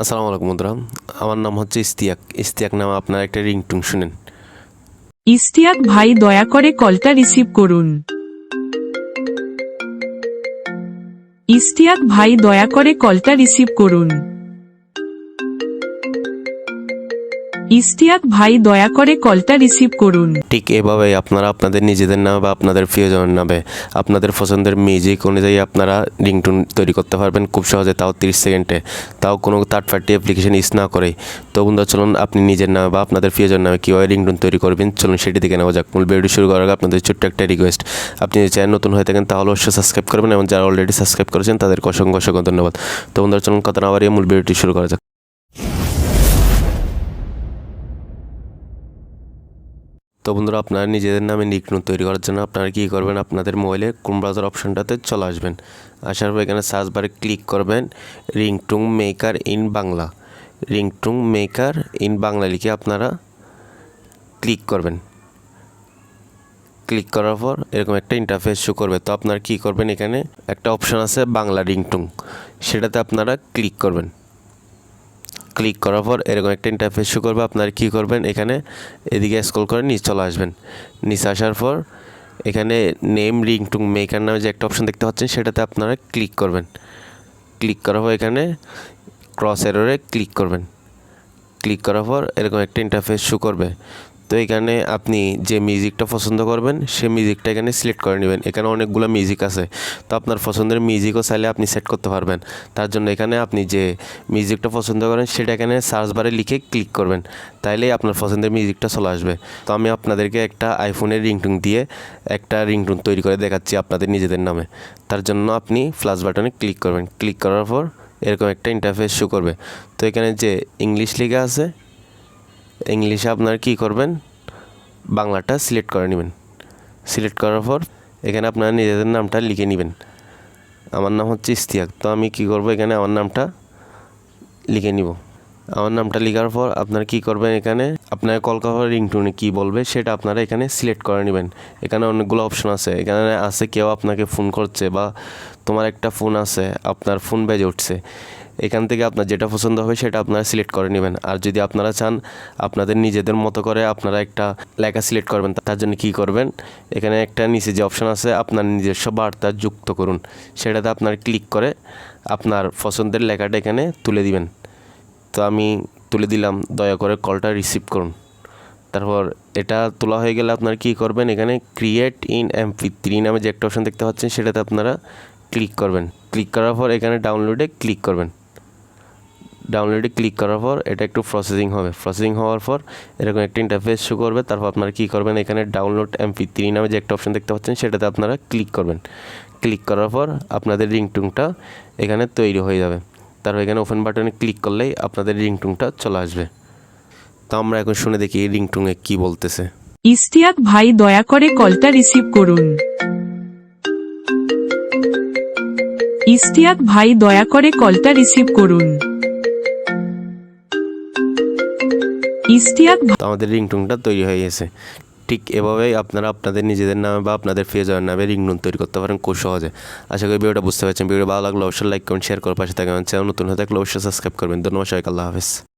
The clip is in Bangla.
আসসালামু আলাইকুম বন্ধুরা আমার নাম হচ্ছে ইস্তিয়াক। ইস্তিয়াক নাম আপনার একটা রিংটুন শুনেন। ইস্তিয়াক ভাই, দয়া করে কলটা রিসিভ করুন। ইস্তিয়াক ভাই, দয়া করে কলটা রিসিভ করুন। ইস্তিয়াক ভাই দয়া করে কলটা রিসিভ করুন। ঠিক এভাবে আপনারা আপনাদের নিজেদের নামে বা আপনাদের প্রিয়জনের নামে আপনাদের পছন্দের মিউজিক অনুযায়ী আপনারা রিংটুন তৈরি করতে পারবেন খুব সহজে, তাও তিরিশ সেকেন্ডে তাও কোনো থার্ড পার্টি অ্যাপ্লিকেশন ইউজ না করে। তো বন্ধুরা, চলুন আপনি নিজের নামে বা আপনাদের প্রিয়জনের নামে কীভাবে রিংটুন তৈরি করবেন, চলুন সেটি দেখে নেওয়া যাক। মূল ভিডিও শুরু করার আগে আপনাদের ছোট্ট একটা রিকোয়েস্ট আপনি যদি চ্যানেল নতুন হয়ে থাকেন, তাহলে অবশ্যই সাবস্ক্রাইব করবেন এবং যারা অলরেডি সাবস্ক্রাইব করেছেন, তাদেরকে অসংখ্য অসংখ্য ধন্যবাদ। তো বন্ধুরা, চলুন কথা না বাড়িয়ে মূল ভিডিওটি শুরু করা যাক। তো বন্ধুরা, আপনারা নিজেদের নামে নিকনোট তৈরি করার জন্য আপনারা কী করবেন? আপনাদের মোবাইলে ক্রোম ব্রাউজার অপশনটাতে চলে আসবেন। আসার পর এখানে সার্চ বারে ক্লিক করবেন ringtone maker in Bangla ringtone maker in Bangla লিখে আপনারা ক্লিক করবেন। ক্লিক করার পর এরকম একটা ইন্টারফেস শো করবে। তো আপনারা কী করবেন? এখানে একটা অপশন আছে বাংলা রিংটুং সেটাতে আপনারা ক্লিক করবেন। ক্লিক করার পর এরকম একটা ইন্টারফেস শো করবে। আপনারা কী করবেন? এখানে এদিকে স্ক্রল করে নিচে চলে আসবেন। নিচে আসার পর এখানে নেম রিংটুং মেকার নামে যে একটা অপশন দেখতে পাচ্ছেন, সেটাতে আপনারা ক্লিক করবেন। ক্লিক করার পর এখানে ক্রস এররে ক্লিক করবেন। ক্লিক করার পর এরকম একটা ইন্টারফেস শো করবে। তো এখানে আপনি যে মিউজিকটা পছন্দ করবেন, সে মিউজিকটা এখানে সিলেক্ট করে নেবেন। এখানে অনেকগুলো মিউজিক আছে। তো আপনার পছন্দের মিউজিকও চাইলে আপনি সেট করতে পারবেন। তার জন্য এখানে আপনি যে মিউজিকটা পছন্দ করেন, সেটা এখানে সার্চ বারে লিখে ক্লিক করবেন। তাইলেই আপনার পছন্দের মিউজিকটা চলে আসবে। তো আমি আপনাদেরকে একটা আইফোনের রিংটুন দিয়ে একটা রিংটুন তৈরি করে দেখাচ্ছি আপনাদের নিজেদের নামে। তার জন্য আপনি ফ্লাশ বাটনে ক্লিক করবেন। ক্লিক করার পর এরকম একটা ইন্টারফেস শো করবে। তো এখানে যে ইংলিশ লেখা আছে ইংলিশে আপনারা কী করবেন? বাংলাটা সিলেক্ট করে নেবেন। সিলেক্ট করার পর এখানে আপনারা নিজেদের নামটা লিখে নেবেন। আমার নাম হচ্ছে ইস্তিয়াক তো আমি কী করব? এখানে আমার নামটা লিখে নিব। আমার নামটা লেখার পর আপনারা কী করবেন এখানে? আপনার কলকাতার রিংটুনে কী বলবে সেটা আপনারা এখানে সিলেক্ট করে নেবেন। এখানে অনেকগুলো অপশন আছে। এখানে আছে কেউ আপনাকে ফোন করছে বা তোমার একটা ফোন আছে, আপনার ফোন বেজে উঠছে। এখান থেকে আপনার যেটা পছন্দ হবে সেটা আপনারা সিলেক্ট করে নেবেন। আর যদি আপনারা চান, আপনাদের নিজেদের মতো করে আপনারা একটা লেখা সিলেক্ট করবেন, তার জন্য কী করবেন? এখানে একটা নিচে যে অপশান আছে, আপনার নিজস্ব বার্তা যুক্ত করুন। সেটাতে আপনার ক্লিক করে আপনার পছন্দের লেখাটা এখানে তুলে দিবেন। তো আমি তুলে দিলাম, দয়া করে কলটা রিসিভ করুন। তারপর এটা তোলা হয়ে গেলে আপনারা কী করবেন? এখানে ক্রিয়েট ইন এমপি থ্রি নামে যে একটা অপশন দেখতে পাচ্ছেন, সেটাতে আপনারা ক্লিক করবেন। ক্লিক করার পর এখানে ডাউনলোডে ক্লিক করবেন। ডাউনলোডে ক্লিক করার পর এটা একটু প্রসেসিং হবে। প্রসেসিং হওয়ার পর এরকম একটা ইন্টারফেস শো করবে, তারপর আপনারা কী করবেন? এখানে ডাউনলোড এমপি থ্রি নামে যে একটা অপশন দেখতে পাচ্ছেন, সেটাতে আপনারা ক্লিক করবেন। ক্লিক করার পর আপনাদের রিংটুংটা এখানে তৈরি হয়ে যাবে। তারপর এখানে ওপেন বাটনে ক্লিক করলেই আপনাদের রিংটুংটা চলে আসবে। তো আমরা এখন শুনে দেখি রিংটুংয়ে কী বলতেছে। ইস্তিয়াক ভাই, দয়া করে কলটা রিসিভ করুন। ইস্তিয়াক ভাই, দয়া করে কলটা রিসিভ করুন। ইস্তিয়াক তো আমাদের রিংটুংটা তৈরি হয়ে গেছে। ঠিক এভাবেই আপনারা আপনাদের নিজেদের নামে বা আপনাদের ফেজয়ের নামে রিংটুন তৈরি করতে পারেন খুব সহজে। আশা করি ভিডিওটা বুঝতে পারছেন। ভিডিও ভালো লাগলে অবশ্যই লাইক কমেন্ট শেয়ার করার পাশে থাকবেন। চ্যানেল নতুন হয়ে থাকলে অবশ্যই সাবস্ক্রাইব করবেন। ধন্যবাদ সবাইকে। আল্লাহ হাফেজ।